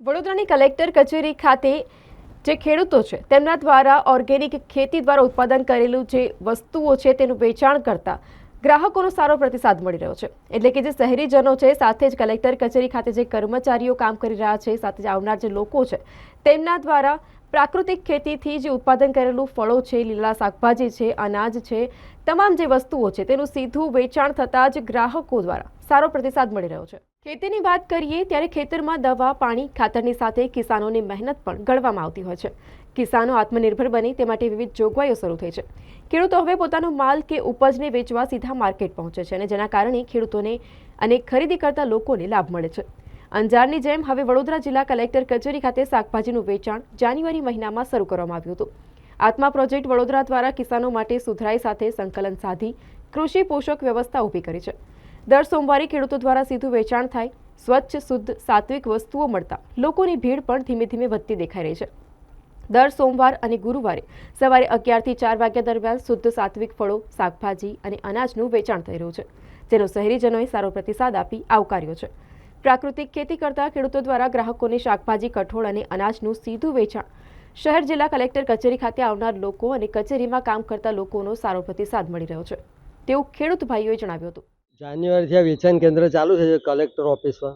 વડોદરાની કલેક્ટર કચેરી ખાતે જે ખેડૂતો છે, તેમના દ્વારા ઓર્ગેનિક ખેતી દ્વારા ઉત્પાદન કરેલું જે વસ્તુઓ છે, તેનું વેચાણ કરતા ગ્રાહકોનો સારો પ્રતિસાદ મળી રહ્યો છે. એટલે કે જે શહેરીજનો છે, સાથે જ કલેક્ટર કચેરી ખાતે જે કર્મચારીઓ કામ કરી રહ્યા છે, સાથે જ આવનાર જે લોકો છે, તેમના દ્વારા પ્રાકૃતિક ખેતીથી જે ઉત્પાદન કરેલું ફળો છે, લીલા શાકભાજી છે, અનાજ છે, તમામ જે વસ્તુઓ છે, તેનું સીધું વેચાણ થતાં જ ગ્રાહકો દ્વારા સારો પ્રતિસાદ મળી રહ્યો છે. ખેતીની વાત કરીએ ત્યારે ખેતરમાં દવા, પાણી, ખાતરની સાથે કિસાનોની મહેનત પણ ગણવામાં આવતી હોય છે. કિસાનો આત્મનિર્ભર બને તે માટે વિવિધ જોગવાઈઓ શરૂ થઈ છે. ખેડૂતો હવે પોતાનો માલ કે ઉપજને વેચવા સીધા માર્કેટ પહોંચે છે અને જેના કારણે ખેડૂતોને અને ખરીદી કરતા લોકોને લાભ મળે છે. અંજારની જેમ હવે વડોદરા જિલ્લા કલેક્ટર કચેરી ખાતે શાકભાજીનું વેચાણ જાન્યુઆરી મહિનામાં શરૂ કરવામાં આવ્યું હતું. આત્મા પ્રોજેક્ટ વડોદરા દ્વારા કિસાનો માટે સુધરાઈ સાથે સંકલન સાધી કૃષિ પોષક વ્યવસ્થા ઊભી કરી છે. દર સોમવારે ખેડૂતો દ્વારા સીધું વેચાણ થાય, સ્વચ્છ, શુદ્ધ, સાત્વિક વસ્તુઓ મળતા લોકોની ભીડ પણ ધીમે ધીમે વધતી દેખાઈ રહી છે. દર સોમવાર અને ગુરુવારે સવારે અગિયારથી ચાર વાગ્યા દરમિયાન શુદ્ધ સાત્વિક ફળો, શાકભાજી અને અનાજનું વેચાણ થઈ રહ્યું છે, જેનો શહેરીજનોએ સારો પ્રતિસાદ આપી આવકાર્યો છે. પ્રાકૃતિક ખેતી કરતા ખેડૂતો દ્વારા ગ્રાહકોને શાકભાજી, કઠોળ અને અનાજનું સીધું વેચાણ. શહેર જિલ્લા કલેક્ટર કચેરી ખાતે આવનાર લોકો અને કચેરીમાં કામ કરતા લોકોનો સારો પ્રતિસાદ મળી રહ્યો છે. તેવું ખેડૂત ભાઈઓએ જણાવ્યું હતું. જાન્યુઆરીથી આ વેચાણ કેન્દ્ર ચાલુ છે કલેક્ટર ઓફિસમાં.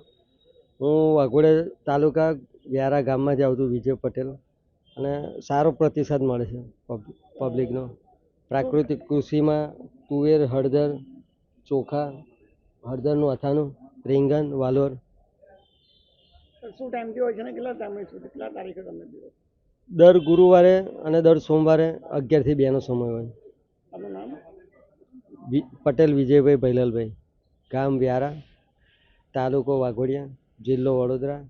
હું વાઘોડે તાલુકા વ્યારા ગામમાંથી આવતું વિજય પટેલ અને સારો પ્રતિસાદ મળે છે પબ- પબ્લિકનો. પ્રાકૃતિક કૃષિમાં તુવેર, હળદર, ચોખા, હળદરનું અથાણું રીંગણ વાલોર. શું ટાઈમ હોય છે ને? કેટલા ટાઈમે સુધી કેટલા તારીખે તમને દિવસ? દર ગુરુવારે અને દર સોમવારે અગિયારથી બેનો સમય હોય. આપનું નામ? વિ- પટેલ વિજયભાઈ ભૈલલભાઈ. ગામ વ્યારા તાલુકો વાઘોડિયા જિલ્લો વડોદરા.